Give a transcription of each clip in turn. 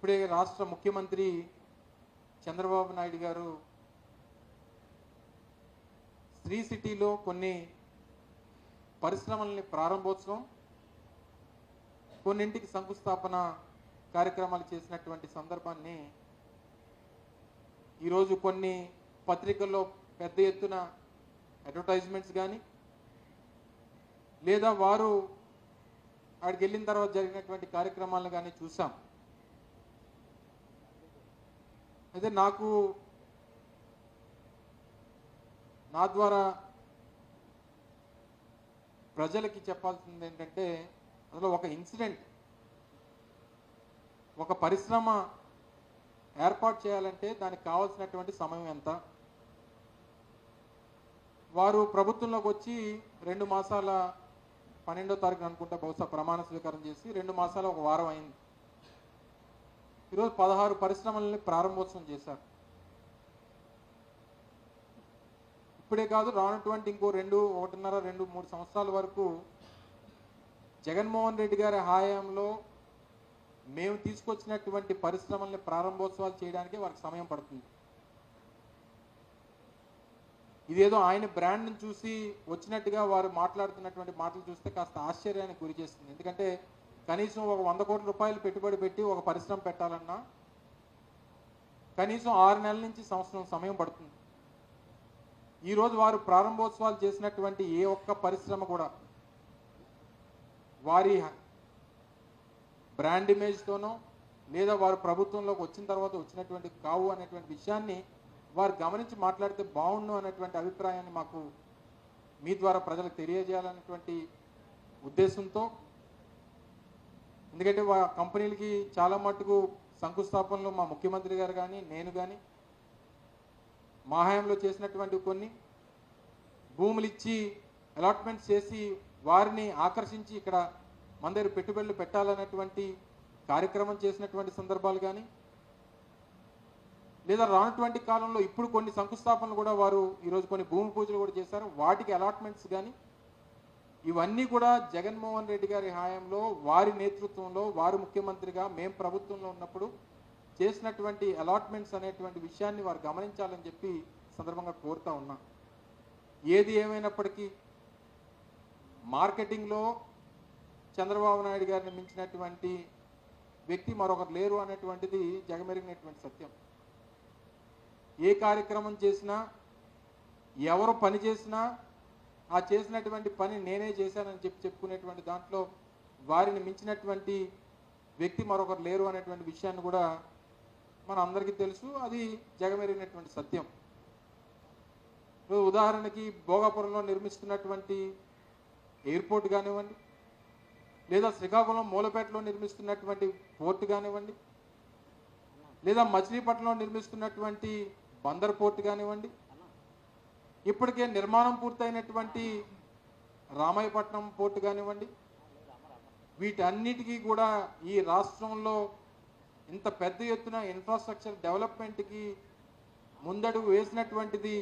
ఇప్పుడే రాష్ట్ర ముఖ్యమంత్రి చంద్రబాబు నాయుడు గారు శ్రీ సిటీలో కొన్ని పరిశ్రమల్ని ప్రారంభోత్సవం కొన్నింటికి శంకుస్థాపన కార్యక్రమాలు చేసినటువంటి సందర్భాన్ని ఈరోజు కొన్ని పత్రికల్లో పెద్ద ఎత్తున అడ్వర్టైజ్మెంట్స్ కానీ లేదా వారు అక్కడికి వెళ్ళిన తర్వాత జరిగినటువంటి కార్యక్రమాలను కానీ చూసాం. అయితే నాకు నా ద్వారా ప్రజలకి చెప్పాల్సింది ఏంటంటే అందులో ఒక ఇన్సిడెంట్ ఒక పరిశ్రమ ఏర్పాటు చేయాలంటే దానికి కావాల్సినటువంటి సమయం ఎంత? వారు ప్రభుత్వంలోకి వచ్చి రెండు మాసాల పన్నెండో తారీఖు అనుకుంటా బహుశా ప్రమాణ స్వీకారం చేసి రెండు మాసాల ఒక వారం అయింది. ఈరోజు పదహారు పరిశ్రమల్ని ప్రారంభోత్సవం చేశారు. ఇప్పుడే కాదు రానటువంటి ఇంకో రెండు ఒకటిన్నర రెండు మూడు సంవత్సరాల వరకు జగన్మోహన్ రెడ్డి గారి హయాంలో మేము తీసుకొచ్చినటువంటి పరిశ్రమల్ని ప్రారంభోత్సవాలు చేయడానికి వారికి సమయం పడుతుంది. ఇదేదో ఆయన బ్రాండ్ని చూసి వచ్చినట్టుగా వారు మాట్లాడుతున్నటువంటి మాటలు చూస్తే కాస్త ఆశ్చర్యానికి గురి చేస్తుంది. ఎందుకంటే కనీసం ఒక వంద కోట్ల రూపాయలు పెట్టుబడి పెట్టి ఒక పరిశ్రమ పెట్టాలన్నా కనీసం ఆరు నెలల నుంచి సంవత్సరం సమయం పడుతుంది. ఈరోజు వారు ప్రారంభోత్సవాలు చేసినటువంటి ఏ ఒక్క పరిశ్రమ కూడా వారి బ్రాండ్ ఇమేజ్తోనో లేదా వారు ప్రభుత్వంలోకి వచ్చిన తర్వాత వచ్చినటువంటి కావు అనేటువంటి విషయాన్ని వారు గమనించి మాట్లాడితే బాగుండు అనేటువంటి అభిప్రాయాన్ని మాకు మీ ద్వారా ప్రజలకు తెలియజేయాలనేటువంటి ఉద్దేశంతో ఎందుకంటే వా కంపెనీలకి చాలా మటుకు శంకుస్థాపనలు మా ముఖ్యమంత్రి గారు కానీ నేను కానీ మా హయాంలో చేసినటువంటి కొన్ని భూములు ఇచ్చి అలాట్మెంట్ చేసి వారిని ఆకర్షించి ఇక్కడ మన దగ్గర పెట్టుబడులు పెట్టాలనేటువంటి కార్యక్రమం చేసినటువంటి సందర్భాలు కానీ లేదా రానటువంటి కాలంలో ఇప్పుడు కొన్ని శంకుస్థాపనలు కూడా వారు ఈరోజు కొన్ని భూమి పూజలు కూడా చేశారు. వాటికి అలాట్మెంట్స్ కానీ ఇవన్నీ కూడా జగన్మోహన్ రెడ్డి గారి హాయంలో వారి నేతృత్వంలో వారు ముఖ్యమంత్రిగా మేము ప్రభుత్వంలో ఉన్నప్పుడు చేసినటువంటి అలాట్మెంట్స్ అనేటువంటి విషయాన్ని వారు గమనించాలని చెప్పి సందర్భంగా కోరుతా ఉన్నా. ఏది ఏమైనప్పటికీ మార్కెటింగ్లో చంద్రబాబు నాయుడు గారిని మించినటువంటి వ్యక్తి మరొకరు లేరు అనేటువంటిది జగమెరిగినటువంటి సత్యం. ఏ కార్యక్రమం చేసినా ఎవరు పని చేసినా ఆ చేసినటువంటి పని నేనే చేశానని చెప్పి చెప్పుకునేటువంటి దాంట్లో వారిని మించినటువంటి వ్యక్తి మరొకరు లేరు అనేటువంటి విషయాన్ని కూడా మన అందరికీ తెలుసు. అది జగమెరిగినటువంటి సత్యం. ఉదాహరణకి భోగాపురంలో నిర్మిస్తున్నటువంటి ఎయిర్పోర్ట్ కానివ్వండి లేదా శ్రీకాకుళం మూలపేటలో నిర్మిస్తున్నటువంటి పోర్ట్ కానివ్వండి లేదా మచిలీపట్నంలో నిర్మిస్తున్నటువంటి బందర్ పోర్ట్ కానివ్వండి ఇప్పటికే నిర్మాణం పూర్తయినటువంటి రామాయపట్నం పోర్టు కానివ్వండి వీటన్నిటికీ కూడా ఈ రాష్ట్రంలో ఇంత పెద్ద ఎత్తున ఇన్ఫ్రాస్ట్రక్చర్ డెవలప్మెంట్కి ముందడుగు వేసినటువంటిది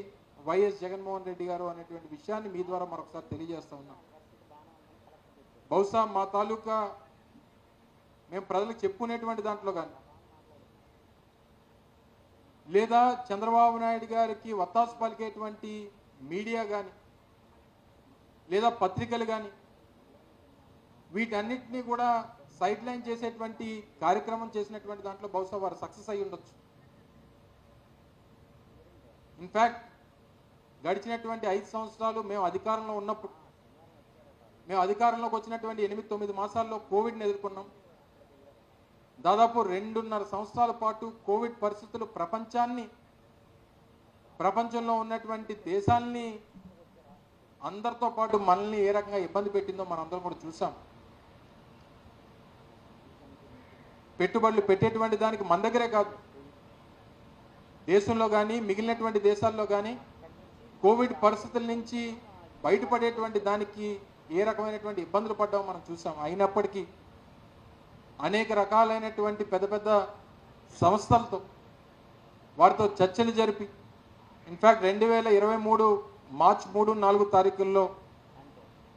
వైఎస్ జగన్మోహన్ రెడ్డి గారు అనేటువంటి విషయాన్ని మీ ద్వారా మరొకసారి తెలియజేస్తా ఉన్నాం. బహుశా మా తాలూకా మేము ప్రజలకు చెప్పుకునేటువంటి దాంట్లో కానీ లేదా చంద్రబాబు నాయుడు గారికి వత్తాసు పలికేటువంటి మీడియా కానీ లేదా పత్రికలు కానీ వీటన్నిటినీ కూడా సైడ్ లైన్ చేసేటువంటి కార్యక్రమం చేసినటువంటి దాంట్లో బహుశా వారు సక్సెస్ అయి ఉండొచ్చు. ఇన్ఫ్యాక్ట్ గడిచినటువంటి ఐదు సంవత్సరాలు మేము అధికారంలో ఉన్నప్పుడు మేము అధికారంలోకి వచ్చినటువంటి ఎనిమిది తొమ్మిది మాసాల్లో కోవిడ్ని ఎదుర్కొన్నాం. దాదాపు రెండున్నర సంవత్సరాల పాటు కోవిడ్ పరిస్థితులు ప్రపంచాన్ని ప్రపంచంలో ఉన్నటువంటి దేశాల్ని అందరితో పాటు మనల్ని ఏ రకంగా ఇబ్బంది పెట్టిందో మనందరం కూడా చూసాం. పెట్టుబడులు పెట్టేటువంటి దానికి మన దగ్గరే కాదు. దేశంలో కానీ మిగిలినటువంటి దేశాల్లో కానీ కోవిడ్ పరిస్థితుల నుంచి బయటపడేటువంటి దానికి ఏ రకమైనటువంటి ఇబ్బందులు పడ్డామో మనం చూసాం. అయినప్పటికీ అనేక రకాలైనటువంటి పెద్ద పెద్ద సంస్థలతో వారితో చర్చలు జరిపి ఇన్ఫ్యాక్ట్ రెండు వేల ఇరవై మూడు మార్చ్ మూడు నాలుగు తారీఖుల్లో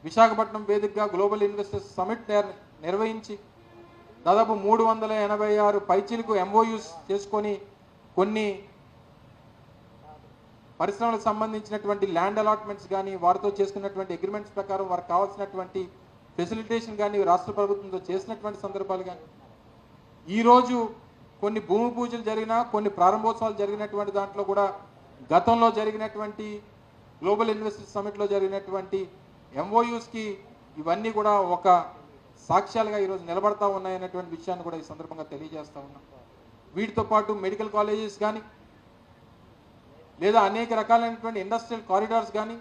విశాఖపట్నం వేదికగా గ్లోబల్ ఇన్వెస్టర్స్ సమిట్ నిర్- నిర్వహించి దాదాపు మూడు వందల ఎనభై ఆరు పైచీలకు ఎంఓయూస్ చేసుకొని కొన్ని పరిశ్రమలకు సంబంధించినటువంటి ల్యాండ్ అలాట్మెంట్స్ కానీ వారితో చేసుకున్నటువంటి అగ్రిమెంట్స్ ప్రకారం వారికి కావాల్సినటువంటి ఫెసిలిటేషన్ కానీ రాష్ట్ర ప్రభుత్వంతో చేసినటువంటి సందర్భాలు కానీ ఈరోజు కొన్ని భూమి పూజలు జరిగినా కొన్ని ప్రారంభోత్సవాలు జరిగినటువంటి దాంట్లో కూడా గతంలో జరిగినటువంటి గ్లోబల్ ఇన్వెస్టర్ సమిట్లో జరిగినటువంటి ఎంఓయూస్కి ఇవన్నీ కూడా ఒక సాక్ష్యాలుగా ఈరోజు నిలబడతా ఉన్నాయనేటువంటి విషయాన్ని కూడా ఈ సందర్భంగా తెలియజేస్తూ ఉన్నాం. వీటితో పాటు మెడికల్ కాలేజెస్ కానీ లేదా అనేక రకాలైనటువంటి ఇండస్ట్రియల్ కారిడార్స్ కానీ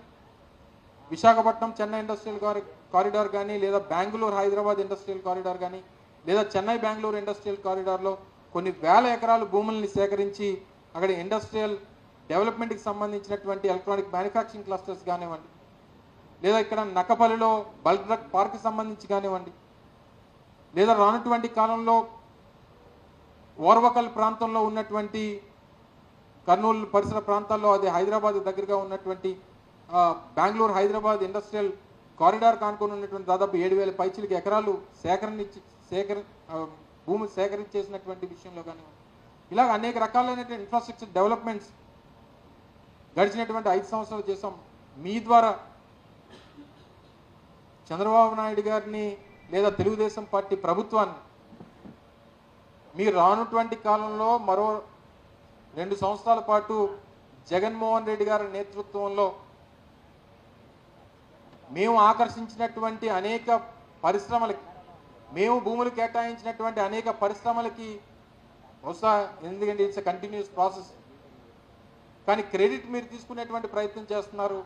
విశాఖపట్నం చెన్నై ఇండస్ట్రియల్ కారి- కారిడార్ కానీ లేదా బెంగళూరు హైదరాబాద్ ఇండస్ట్రియల్ కారిడార్ కానీ లేదా చెన్నై బెంగళూరు ఇండస్ట్రియల్ కారిడార్లో కొన్ని వేల ఎకరాలు భూముల్ని సేకరించి అక్కడ ఇండస్ట్రియల్ డెవలప్మెంట్కి సంబంధించినటువంటి ఎలక్ట్రానిక్ మ్యానుఫ్యాక్చరింగ్ క్లస్టర్స్ కానివ్వండి లేదా ఇక్కడ నక్కపల్లిలో బల్క్ డ్రగ్ పార్క్ సంబంధించి కానివ్వండి లేదా రానటువంటి కాలంలో ఓర్వకల్ ప్రాంతంలో ఉన్నటువంటి కర్నూలు పరిసర ప్రాంతాల్లో అది హైదరాబాద్ దగ్గరగా ఉన్నటువంటి బెంగళూరు హైదరాబాద్ ఇండస్ట్రియల్ కారిడార్ కానుకొని ఉన్నటువంటి దాదాపు ఏడు వేల పైచిలకి ఎకరాలు సేకరణ సేకర భూమి సేకరించేసినటువంటి విషయంలో కానివ్వండి. ఇలాగ అనేక రకాలైనటువంటి ఇన్ఫ్రాస్ట్రక్చర్ డెవలప్మెంట్స్ గడిచినటువంటి ఐదు సంవత్సరాలు చేసాం మీ ద్వారా చంద్రబాబు నాయుడు గారిని లేదా తెలుగుదేశం పార్టీ ప్రభుత్వాన్ని మీరు రానటువంటి కాలంలో మరో రెండు సంవత్సరాల పాటు జగన్మోహన్ రెడ్డి గారి నేతృత్వంలో మేము ఆకర్షించినటువంటి అనేక పరిశ్రమలకి మేము భూములు కేటాయించినటువంటి అనేక పరిశ్రమలకి బహుశా ఎందుకంటే ఇట్స్ కంటిన్యూస్ ప్రాసెస్ కానీ క్రెడిట్ మీరు తీసుకునేటువంటి ప్రయత్నం చేస్తున్నారు?